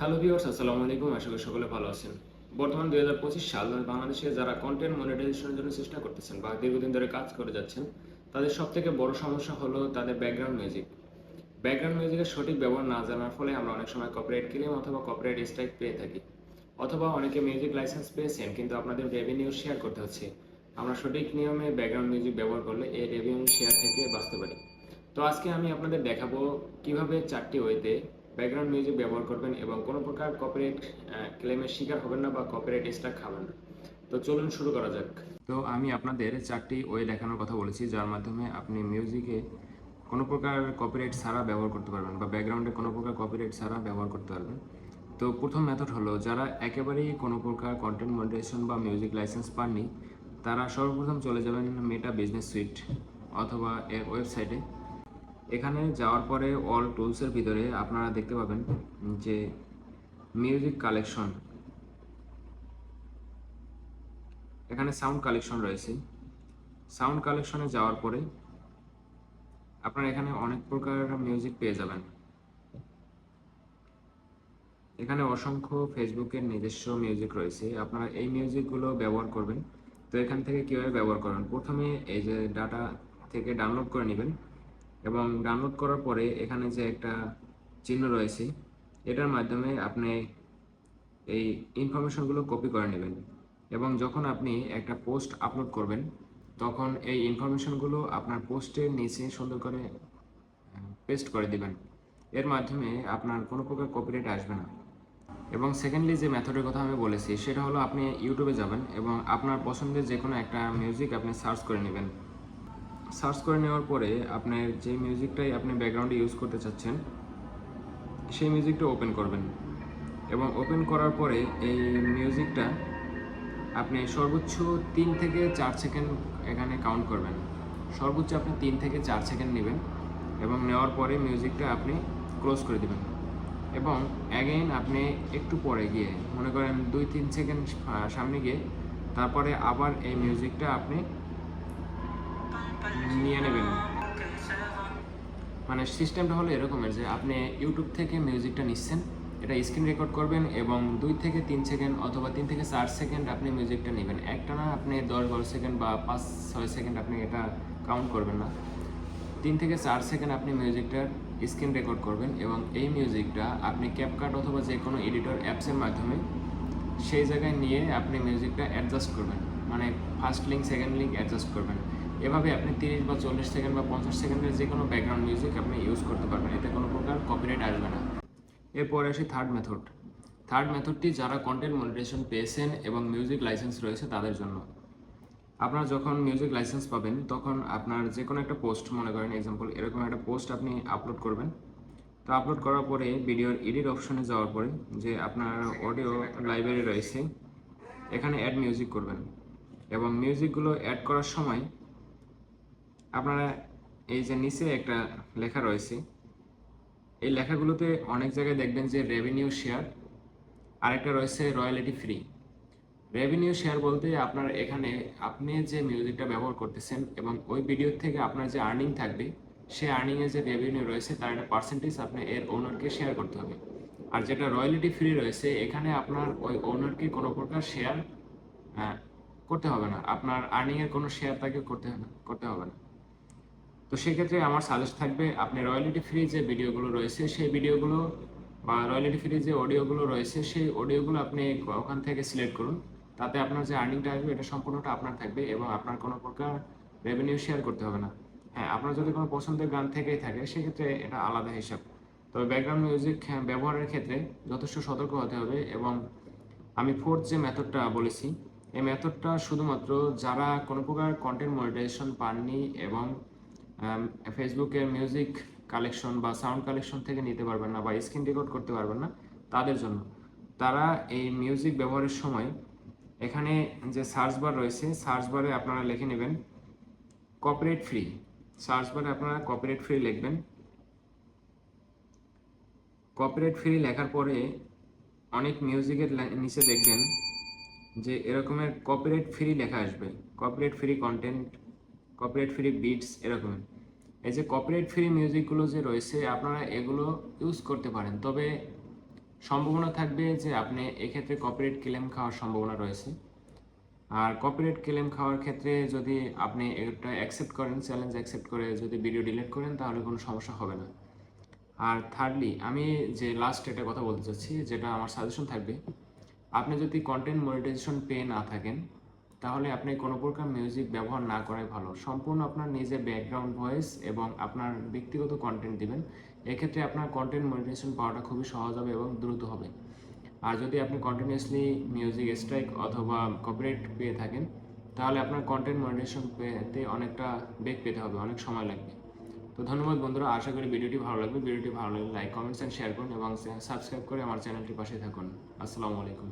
Hello viewers আসসালামু আলাইকুম। আশা করি সকলে ভালো আছেন। বর্তমান দুই হাজার পঁচিশ সাল বাংলাদেশে যারা কন্টেন্ট মনিটাইজেশনের জন্য চেষ্টা করতেছেন বা দীর্ঘদিন ধরে কাজ করে যাচ্ছেন, তাদের সব থেকে বড় সমস্যা হলো তাদের ব্যাকগ্রাউন্ড মিউজিক ব্যাকগ্রাউন্ড মিউজিকের সঠিক ব্যবহার না জানার ফলে আমরা অনেক সময় কপিরাইট ক্লেম অথবা কপিরাইট স্ট্রাইক পেয়ে থাকি। অথবা অনেকে মিউজিক লাইসেন্স পেয়েছেন, কিন্তু আপনাদের রেভিনিউ শেয়ার করতে হচ্ছে। আমরা সঠিক নিয়মে ব্যাকগ্রাউন্ড মিউজিক ব্যবহার করলে এই রেভিনিউ শেয়ার থেকে বাঁচতে পারি। তো আজকে আমি আপনাদের দেখাবো কীভাবে চারটি ওয়েতে ব্যাকগ্রাউন্ড মিউজিক ব্যবহার করবেন এবং কোনো প্রকার কপিরাইট ক্লেমের শিকার হবেন না বা কপিরাইট স্ট্রাইক খাবেন না। তো চলুন শুরু করা যাক। তো আমি আপনাদের চারটি ওয়ে দেখানোর কথা বলেছি, যার মাধ্যমে আপনি মিউজিকে কোনো প্রকার কপিরাইট ছাড়া ব্যবহার করতে পারবেন বা ব্যাকগ্রাউন্ডে কোনো প্রকার কপিরাইট ছাড়া ব্যবহার করতে পারবেন। তো প্রথম মেথড হলো, যারা একেবারেই কোনো প্রকার কন্টেন্ট মনিটাইজেশন বা মিউজিক লাইসেন্স পাননি, তারা সর্বপ্রথম চলে যাবেন মেটা বিজনেস সুইট অথবা এর ওয়েবসাইটে এখানে যাওয়ার পরে অল টুলসের ভিতরে আপনারা দেখতে পাবেন যে মিউজিক কালেকশন এখানে সাউন্ড কালেকশন রয়েছে। সাউন্ড কালেকশনে যাওয়ার পরে আপনারা এখানে অনেক প্রকার মিউজিক পেয়ে যাবেন। এখানে অসংখ্য ফেসবুকের নিজস্ব মিউজিক রয়েছে। আপনারা এই মিউজিকগুলো ব্যবহার করবেন। তো এখান থেকে কীভাবে ব্যবহার করবেন? প্রথমে এই যে ডাটা থেকে ডাউনলোড করে নেবেন। এবং ডাউনলোড করার পরে এখানে যে একটা চিহ্ন রয়েছে, এটার মাধ্যমে আপনি এই ইনফরমেশনগুলো কপি করে নেবেন। এবং যখন আপনি একটা পোস্ট আপলোড করবেন, তখন এই ইনফরমেশনগুলো আপনার পোস্টের নিচে সুন্দর করে পেস্ট করে দিবেন। এর মাধ্যমে আপনার কোনো প্রকার কপিরাইট আসবে না। এবং সেকেন্ডলি যে মেথডের কথা আমি বলেছি, সেটা হলো আপনি ইউটিউবে যাবেন এবং আপনার পছন্দের যে কোনো একটা মিউজিক আপনি সার্চ করে নেবেন। সার্চ করে নেওয়ার পরে আপনার যে মিউজিকটাই আপনি ব্যাকগ্রাউন্ডে ইউজ করতে চাচ্ছেন, সেই মিউজিকটা ওপেন করবেন। এবং ওপেন করার পরে এই মিউজিকটা আপনি সর্বোচ্চ তিন থেকে চার সেকেন্ড এখানে কাউন্ট করবেন। সর্বোচ্চ আপনি তিন থেকে চার সেকেন্ড নেবেন এবং নেওয়ার পরে মিউজিকটা আপনি ক্লোজ করে দেবেন। এবং অ্যাগেইন আপনি একটু পরে গিয়ে, মনে করেন দুই, তিন সেকেন্ড সামনে গিয়ে, তারপরে আবার এই মিউজিকটা আপনি নিয়ে নেবেন। মানে সিস্টেমটা হলো এরকমের যে আপনি ইউটিউব থেকে মিউজিকটা নিচ্ছেন এটা স্ক্রিন রেকর্ড করবেন এবং দুই থেকে তিন সেকেন্ড অথবা তিন থেকে চার সেকেন্ড আপনি মিউজিকটা নেবেন। একটা না আপনি দশ বারো সেকেন্ড বা পাঁচ ছয় সেকেন্ড আপনি এটা কাউন্ট করবেন না। তিন থেকে চার সেকেন্ড আপনি মিউজিকটার স্ক্রিন রেকর্ড করবেন এবং এই মিউজিকটা আপনি ক্যাপকাট অথবা যে কোনো এডিটর অ্যাপসের মাধ্যমে সেই জায়গায় নিয়ে আপনি মিউজিকটা অ্যাডজাস্ট করবেন। মানে first link second link adjust করবেন। এভাবে আপনি তিরিশ বা চল্লিশ সেকেন্ড বা পঞ্চাশ সেকেন্ডের যে কোনো ব্যাকগ্রাউন্ড মিউজিক আপনি ইউজ করতে পারবেন। এতে কোনো প্রকার কপিরাইট আসবে না। এরপরে আসি থার্ড মেথড থার্ড মেথডটি যারা কন্টেন্ট মনিটাইজেশন পেয়েছেন এবং মিউজিক লাইসেন্স রয়েছে তাদের জন্য। আপনারা যখন মিউজিক লাইসেন্স পাবেন, তখন আপনার যে কোনো একটা পোস্ট মনে করেন এক্সাম্পল এরকম একটা পোস্ট আপনি আপলোড করবেন। তো আপলোড করার পরে ভিডিওর এডিট অপশনে যাওয়ার পরে যে আপনার অডিও লাইব্রেরি রয়েছে, এখানে অ্যাড মিউজিক করবেন। এবং মিউজিকগুলো অ্যাড করার সময় আপনারা এই যে নিচে একটা লেখা রয়েছে, এই লেখাগুলোতে অনেক জায়গায় দেখবেন যে রেভিনিউ শেয়ার আরেকটা রয়েছে রয়্যালিটি ফ্রি রেভিনিউ শেয়ার বলতে আপনার এখানে আপনি যে মিউজিকটা ব্যবহার করতেছেন এবং ওই ভিডিও থেকে আপনার যে আর্নিং থাকবে, সেই আর্নিংয়ে যে রেভিনিউ রয়েছে, তার একটা পার্সেন্টেজ আপনি এর ওনারকে শেয়ার করতে হবে। আর যেটা রয়্যালিটি ফ্রি রয়েছে, এখানে আপনার ওই ওনারকে কোনো প্রকার শেয়ার করতে হবে না। আপনার আর্নিংয়ের কোনো শেয়ার তাকে করতে হবে না, করতে হবে না। তো সেক্ষেত্রে আমার সাজেস্ট থাকবে, আপনি রয়্যালিটি ফ্রি যে ভিডিওগুলো রয়েছে, সেই ভিডিওগুলো বা রয়্যালিটি ফ্রি যে অডিওগুলো রয়েছে, সেই অডিওগুলো আপনি ওখান থেকে সিলেক্ট করুন। তাতে আপনার যে আর্নিংটা আসবে, এটা সম্পূর্ণটা আপনার থাকবে এবং আপনার কোনো প্রকার রেভিনিউ শেয়ার করতে হবে না। হ্যাঁ আপনার যদি কোনো পছন্দের গান থেকেই থাকে, সেক্ষেত্রে এটা আলাদা হিসাব। তবে ব্যাকগ্রাউন্ড মিউজিক ব্যবহারের ক্ষেত্রে যথেষ্ট সতর্ক হতে হবে এবং আমি ফোর্থ যে মেথডটা বলেছি, এই মেথডটা শুধুমাত্র যারা কোনো প্রকার কন্টেন্ট মনিটাইজেশন পাননি এবং ফেসবুকের মিউজিক কালেকশন বা সাউন্ড কালেকশন থেকে নিতে পারবেন না বা স্ক্রিন রেকর্ড করতে পারবেন না, তাদের জন্য। তারা এই মিউজিক ব্যবহারের সময় এখানে যে সার্চ বার রয়েছে সার্চ বারে আপনারা লিখে নেবেন কপিরাইট ফ্রি সার্চ বারে আপনারা কপিরাইট ফ্রি লিখবেন। কপিরাইট ফ্রি লেখার পরে অনেক মিউজিকের নিচে দেখবেন যে এরকমের কপিরাইট ফ্রি লেখা আসবে। Copyright free content copyright free beats এরকম এই যে কপিরাইট ফ্রি মিউজিকগুলো যে রয়েছে, আপনারা এগুলো ইউজ করতে পারেন। তবে সম্ভাবনা থাকবে যে আপনি এক্ষেত্রে কপিরাইট ক্লেম খাওয়ার সম্ভাবনা রয়েছে। আর কপিরাইট ক্লেম খাওয়ার ক্ষেত্রে যদি আপনি এটা অ্যাকসেপ্ট করেন চ্যালেঞ্জ অ্যাকসেপ্ট করে যদি ভিডিও ডিলিট করেন, তাহলে কোনো সমস্যা হবে না। আর থার্ডলি আমি যে লাস্ট এটা কথা বলতে চাচ্ছি, যেটা আমার সাজেশন থাকবে, আপনি যদি কন্টেন্ট মনিটাইজেশন পেয়ে না থাকেন তাহলে আপনি কোনো প্রকার মিউজিক ব্যবহার না করাই ভালো। সম্পূর্ণ আপনার নিজের ব্যাকগ্রাউন্ড ভয়েস এবং আপনার ব্যক্তিগত কন্টেন্ট দিবেন। এক্ষেত্রে আপনার কন্টেন্ট মনিটাইজেশন পাওয়াটা খুবই সহজ হবে এবং দ্রুত হবে। আর যদি আপনি কন্টিনিউয়াসলি মিউজিক স্ট্রাইক অথবা কপিরাইট পেয়ে থাকেন, তাহলে আপনার কন্টেন্ট মনিটাইজেশন পেতে অনেকটা বেগ পেতে হবে, অনেক সময় লাগবে। তো ধন্যবাদ বন্ধুরা, আশা করি ভিডিওটি ভালো লাগবে। ভিডিওটি ভালো লাগলে লাইক কমেন্টস অ্যান্ড শেয়ার করুন এবং সাবস্ক্রাইব করে আমার চ্যানেলটির পাশে থাকুন। আসসালামু আলাইকুম।